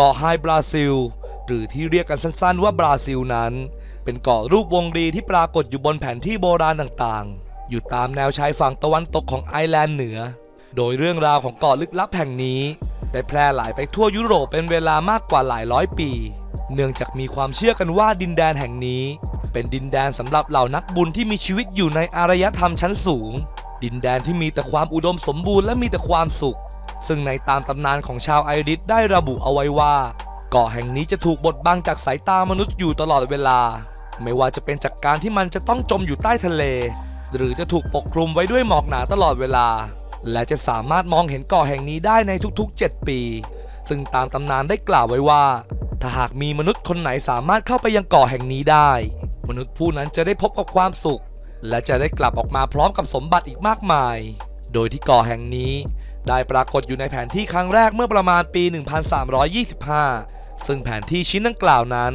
เกาะไฮบราซิล หรือที่เรียกกันสั้นๆว่าบราซิลนั้น เป็นเกาะรูปวงรีที่ปรากฏอยู่บนแผนที่โบราณต่างๆ อยู่ตามแนวชายฝั่งตะวันตกของไอร์แลนด์เหนือ โดยเรื่องราวของเกาะลึกลับแห่งนี้ ได้แพร่หลายไปทั่วยุโรปเป็นเวลามากกว่าหลายร้อยปี เนื่องจากมีความเชื่อกันว่าดินแดนแห่งนี้ เป็นดินแดนสำหรับเหล่านักบุญที่มีชีวิตอยู่ในอารยธรรมชั้นสูง ดินแดนที่มีแต่ความอุดมสมบูรณ์และมีแต่ความสุข ซึ่งในตามตำนานของชาวไอริสได้ระบุเอาไว้ว่า เกาะแห่งนี้จะถูกบดบังจากสายตามนุษย์อยู่ตลอดเวลา ไม่ว่าจะเป็นจากการที่มันจะต้องจมอยู่ใต้ทะเล หรือจะถูกปกคลุมไว้ด้วยหมอกหนาตลอดเวลา และจะสามารถมองเห็นเกาะแห่งนี้ได้ในทุกๆ 7 ปี ซึ่งตามตำนานได้กล่าวไว้ว่า ถ้าหากมีมนุษย์คนไหนสามารถเข้าไปยังเกาะแห่งนี้ได้ มนุษย์ผู้นั้นจะได้พบกับความสุข และจะได้กลับออกมาพร้อมกับสมบัติอีกมากมาย โดยที่เกาะแห่งนี้ ได้ปรากฏอยู่ในแผนที่ครั้งแรกเมื่อประมาณปี 1325 ซึ่งแผนที่ชิ้นดังกล่าวนั้น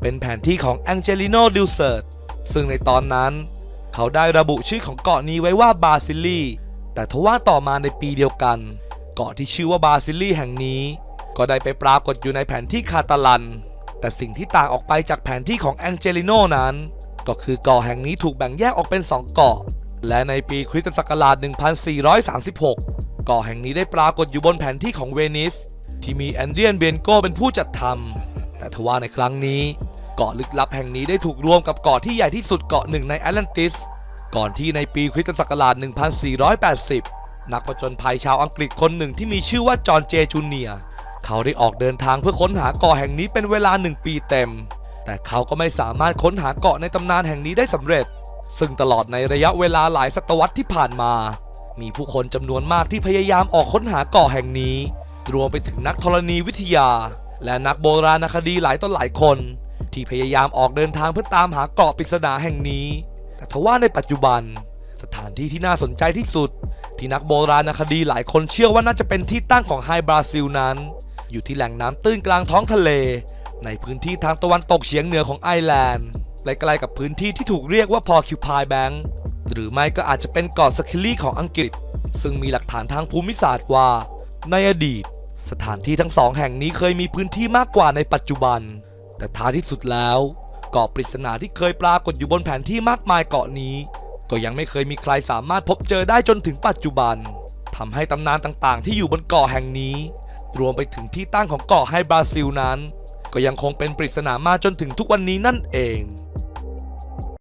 เป็นแผนที่ของแองเจลิโนดิวเซิร์ตซึ่งในตอนนั้น เขาได้ระบุชื่อของเกาะนี้ไว้ว่าบาซิลี แต่ทว่าต่อมาในปีเดียวกัน เกาะที่ชื่อว่าบาซิลลีแห่งนี้ ก็ได้ไปปรากฏอยู่ในแผนที่คาตาลัน แต่สิ่งที่ต่างออกไปจากแผนที่ของแองเจลิโนนั้น ก็คือเกาะแห่งนี้ถูกแบ่งแยกออกเป็น 2 เกาะ และในปีคริสตศักราช 1436 เกาะแห่งนี้ได้ปรากฏอยู่บนแผนที่ของเวนิส ที่มีแอนเดรียนเบนโกเป็นผู้จัดทำแต่ทว่าในครั้งนี้ เกาะลึกลับแห่งนี้ได้ถูกรวมกับเกาะที่ใหญ่ที่สุดเกาะหนึ่งในแอตแลนติส ก่อนที่ในปีคริสตศักราช 1480 นักผจญภัยชาวอังกฤษคนหนึ่งที่มีชื่อว่าจอห์นเจจูเนียเขาได้ออกเดินทางเพื่อค้นหาเกาะแห่งนี้เป็นเวลาหนึ่งปีเต็ม แต่เขาก็ไม่สามารถค้นหาเกาะในตำนานแห่งนี้ได้สำเร็จ ซึ่งตลอดในระยะเวลาหลายศตวรรษที่ผ่านมา มีผู้คนจำนวนมากที่พยายามออกค้นหาเกาะแห่งนี้ รวมไปถึงนักธรณีวิทยา และนักโบราณคดีหลายต่อหลายคน ที่พยายามออกเดินทางเพื่อตามหาเกาะปริศนาแห่งนี้ แต่ทว่าในปัจจุบัน สถานที่ที่น่าสนใจที่สุด ที่นักโบราณคดีหลายคนเชื่อว่าน่าจะเป็นที่ตั้งของไฮบราซิลนั้น อยู่ที่แหล่งน้ำตื้นกลางท้องทะเล ในพื้นที่ทางตะวันตกเฉียงเหนือของไอร์แลนด์ใกล้ๆกับพื้นที่ที่ถูกเรียกว่าพอคิวพายแบงค์ หรือไม่ก็อาจจะเป็นเกาะสคิลลี่ของอังกฤษ ซึ่งมีหลักฐานทางภูมิศาสตร์ว่า ในอดีต สถานที่ทั้งสองแห่งนี้เคยมีพื้นที่มากกว่าในปัจจุบัน แต่ท้ายที่สุดแล้วเกาะปริศนาที่เคยปรากฏอยู่บนแผนที่มากมายเกาะนี้ ก็ยังไม่เคยมีใครสามารถพบเจอได้จนถึงปัจจุบันทำให้ตำนานต่างๆ ที่อยู่บนเกาะแห่งนี้ รวมไปถึงที่ตั้งของเกาะไฮบราซิลนั้น ก็ยังคงเป็นปริศนามาจนถึงทุกวันนี้นั่นเอง